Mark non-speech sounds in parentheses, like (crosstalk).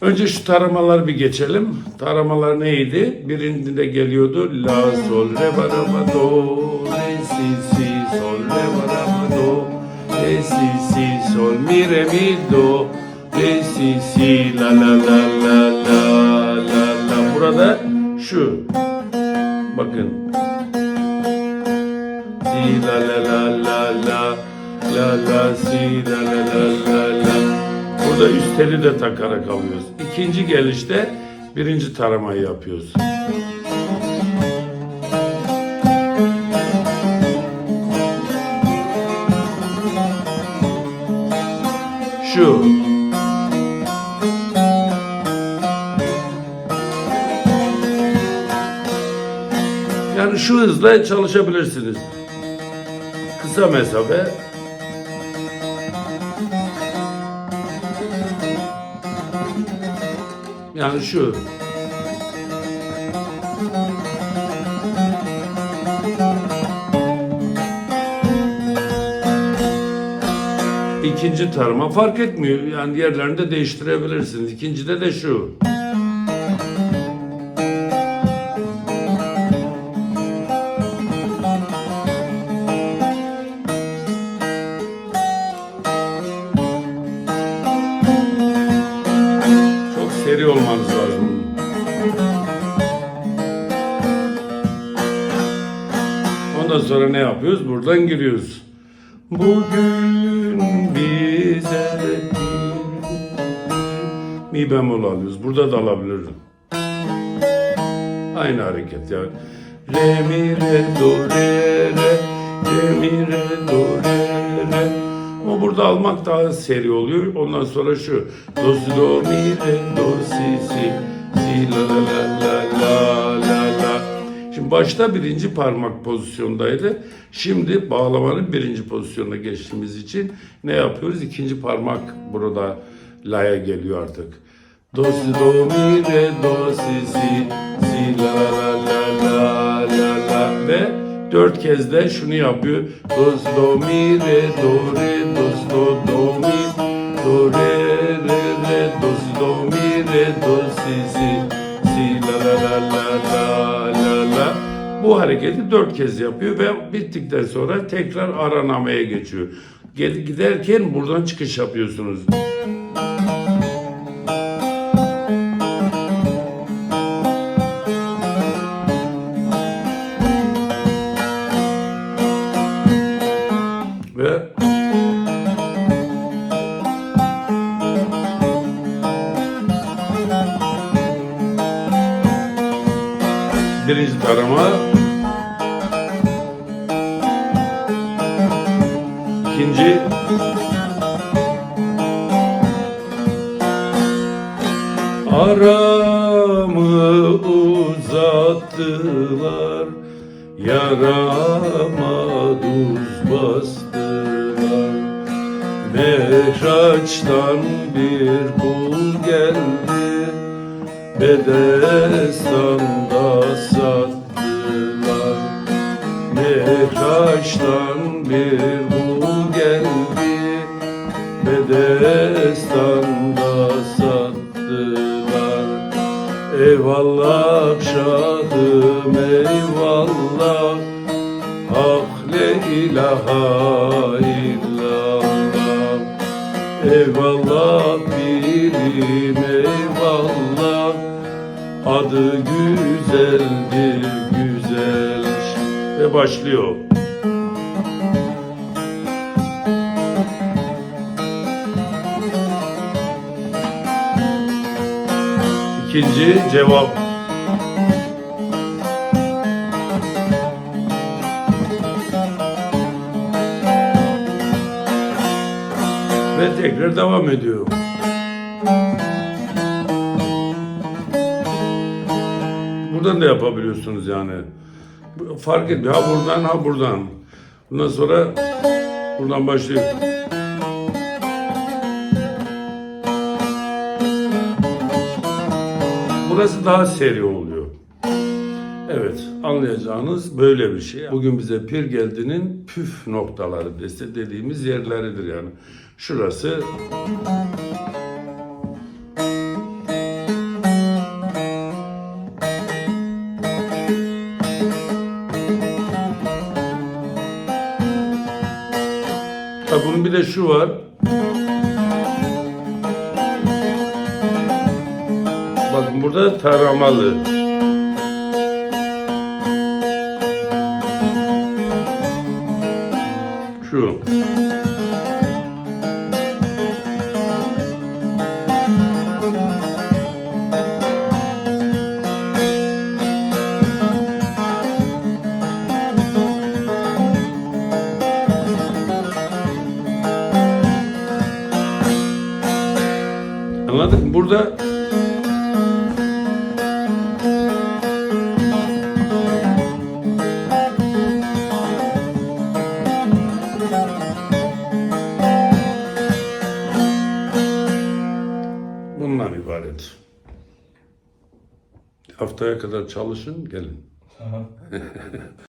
Önce şu taramalar bir geçelim. Taramalar neydi? Birinde geliyordu. La, sol, re, ba, ra, ba, do, re, si, si, sol, re, ba, ra, ba, do, re, si, si, sol, mi, re, mi, do, re, si, si, la, la, la, la, la, la, la. Burada şu. Bakın. Si, la, la, la, la, la, la, la, si, la, la, la, la. Burada üst teli de takarak alıyoruz. İkinci gelişte birinci taramayı yapıyoruz. Şu. Yani şu hızla çalışabilirsiniz. Kısa mesafe Yani şu. İkinci tarıma fark etmiyor. Yani yerlerini de değiştirebilirsiniz. İkincide de şu. Seri olmanız lazım. Ondan sonra ne yapıyoruz? Buradan giriyoruz. Bugün bize mi bemol alıyoruz. Burada da alabilirim. Aynı hareket yani. Re mi re do re re re mi re do re re. O burada almak daha seri oluyor. Ondan sonra şu do si do mi re do si si si la la la la la la la. Şimdi başta birinci parmak pozisyondaydı. Şimdi bağlamanın birinci pozisyonuna geçtiğimiz için ne yapıyoruz? İkinci parmak burada la'ya geliyor artık. Do si do mi re do si si si la la la dört kez de şunu yapıyor. Do si do mi re do re do si do do mi do re re re do si do mi re do si si si la la la la la la la bu hareketi dört kez yapıyor ve bittikten sonra tekrar aranamaya geçiyor. Giderken buradan çıkış yapıyorsunuz. Birinci tarama ikinci. Aramı uzattılar yarama tuz bastılar. Mehraç'tan bir kul geldi Bedestan'da sattılar. Mehraç'tan bir kul geldi. Bedestan'da sattılar. Eyvallah şahım eyvallah. Hak le ilahe illallah. Eyvallah pirim eyvallah Adı güzeldir güzel Ve başlıyor. İkinci cevap. Ve tekrar devam ediyor. Buradan da yapabiliyorsunuz yani. Fark etmiyor. Ha buradan ha buradan. Bundan sonra buradan başlıyor. Burası daha seri oluyor. Evet, anlayacağınız böyle bir şey. Bugün bize pir geldinin püf noktaları dese dediğimiz yerleridir yani. Şurası de şu var. Bakın burada taramalı. Şu. Anladın mı? Burada bundan ibaret. Haftaya kadar çalışın, gelin. (laughs)